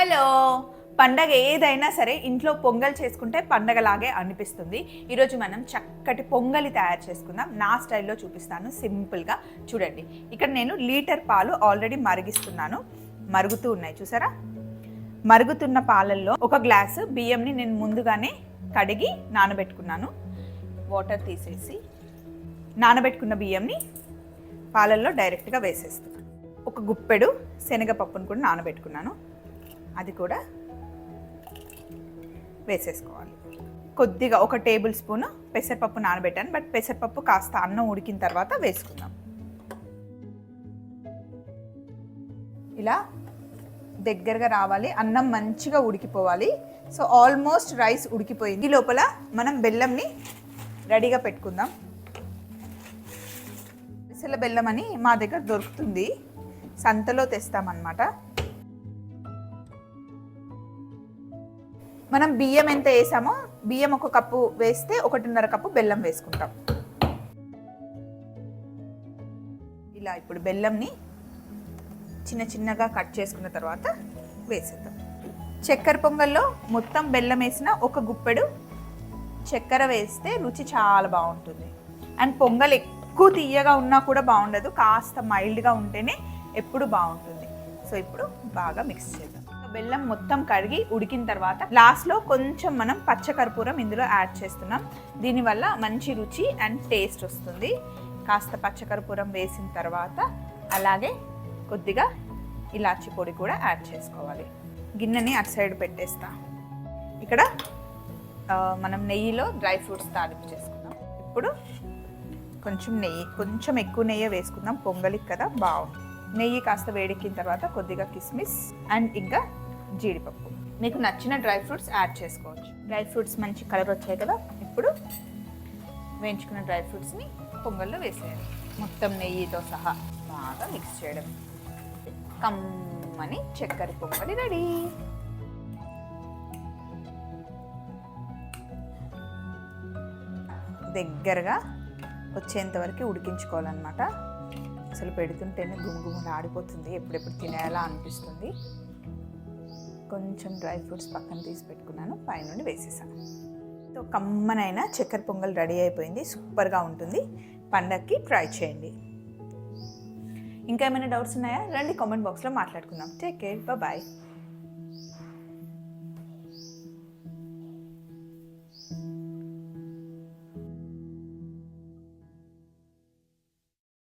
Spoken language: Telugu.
హలో. పండగ ఏదైనా సరే ఇంట్లో పొంగల్ చేసుకుంటే పండగలాగే అనిపిస్తుంది. ఈరోజు మనం చక్కటి పొంగలి తయారు చేసుకుందాం. నా స్టైల్లో చూపిస్తాను సింపుల్గా. చూడండి ఇక్కడ నేను లీటర్ పాలు ఆల్రెడీ మరిగిస్తున్నాను. మరుగుతూ ఉన్నాయి చూసారా? మరుగుతున్న పాలల్లో ఒక గ్లాసు బియ్యంని నేను ముందుగానే కడిగి నానబెట్టుకున్నాను. వాటర్ తీసేసి నానబెట్టుకున్న బియ్యంని పాలల్లో డైరెక్ట్గా వేసేస్తున్నాను ఒక గుప్పెడు శనగపప్పును కూడా నానబెట్టుకున్నాను. అది కూడా వేసేసుకోవాలి. కొద్దిగా ఒక టేబుల్ స్పూన్ పెసరపప్పు నానబెట్టాను. బట్ పెసరపప్పు కాస్త అన్నం ఉడికిన తర్వాత వేసుకుందాం. ఇలా దగ్గరగా రావాలి. అన్నం మంచిగా ఉడికిపోవాలి. సో ఆల్మోస్ట్ రైస్ ఉడికిపోయింది. ఈ లోపల మనం బెల్లంని రెడీగా పెట్టుకుందాం. పెసల బెల్లం అని మా దగ్గర దొరుకుతుంది. సంతలో తెస్తామన్నమాట. మనం బియ్యం ఎంత వేసామో బియ్యం ఒక కప్పు వేస్తే ఒకటిన్నర కప్పు బెల్లం వేసుకుంటాం. ఇలా ఇప్పుడు బెల్లంని చిన్న చిన్నగా కట్ చేసుకున్న తర్వాత వేసేద్దాం. చక్కెర పొంగల్లో మొత్తం బెల్లం వేసిన ఒక గుప్పెడు చక్కెర వేస్తే రుచి చాలా బాగుంటుంది. అండ్ పొంగల్ ఎక్కువ తీయగా ఉన్నా కూడా బాగుండదు కాస్త మైల్డ్గా ఉంటేనే ఎప్పుడు బాగుంటుంది. సో ఇప్పుడు బాగా మిక్స్ చేద్దాం. బెల్లం మొత్తం కడిగి ఉడికిన తర్వాత లాస్ట్లో కొంచెం మనం పచ్చకర్పూరం ఇందులో యాడ్ చేస్తున్నాం. దీనివల్ల మంచి రుచి అండ్ టేస్ట్ వస్తుంది. కాస్త పచ్చకర్పూరం వేసిన తర్వాత అలాగే కొద్దిగా ఇలాచి పొడి కూడా యాడ్ చేసుకోవాలి. గిన్నెని అటు సైడ్ పెట్టేస్తా. ఇక్కడ మనం నెయ్యిలో డ్రై ఫ్రూట్స్ తాలింపు చేసుకుందాం. ఇప్పుడు కొంచెం నెయ్యి కొంచెం ఎక్కువ నెయ్యి వేసుకుందాం. పొంగలికి కదా బాగుంది నెయ్యి కాస్త వేడెక్కిన తర్వాత కొద్దిగా కిస్మిస్ అండ్ ఇంకా జీడిపప్పు. మీకు నచ్చిన డ్రై ఫ్రూట్స్ యాడ్ చేసుకోవచ్చు. డ్రై ఫ్రూట్స్ మంచి కలర్ వచ్చాయి కదా ఇప్పుడు వేయించుకున్న డ్రై ఫ్రూట్స్ని పొంగల్లో వేసేయాలి. మొత్తం నెయ్యితో సహా బాగా మిక్స్ చేయడం. కమ్మని చక్కెర పొంగలి రెడీ. దగ్గరగా వచ్చేంత వరకు ఉడికించుకోవాలన్నమాట. అసలు పెడుతుంటేనే గుమగుమలు ఆడిపోతుంది ఎప్పుడెప్పుడు తినేలా అనిపిస్తుంది. కొంచెం డ్రై ఫ్రూట్స్ పక్కన తీసి పెట్టుకున్నాను పైనుండి వేసేసాను. సో కమ్మనైన చక్కెర పొంగల్ రెడీ అయిపోయింది సూపర్గా ఉంటుంది. పండగకి ట్రై చేయండి. ఇంకా ఏమైనా డౌట్స్ ఉన్నాయా? రండి కామెంట్ బాక్స్లో మాట్లాడుకుందాం. Take care bye.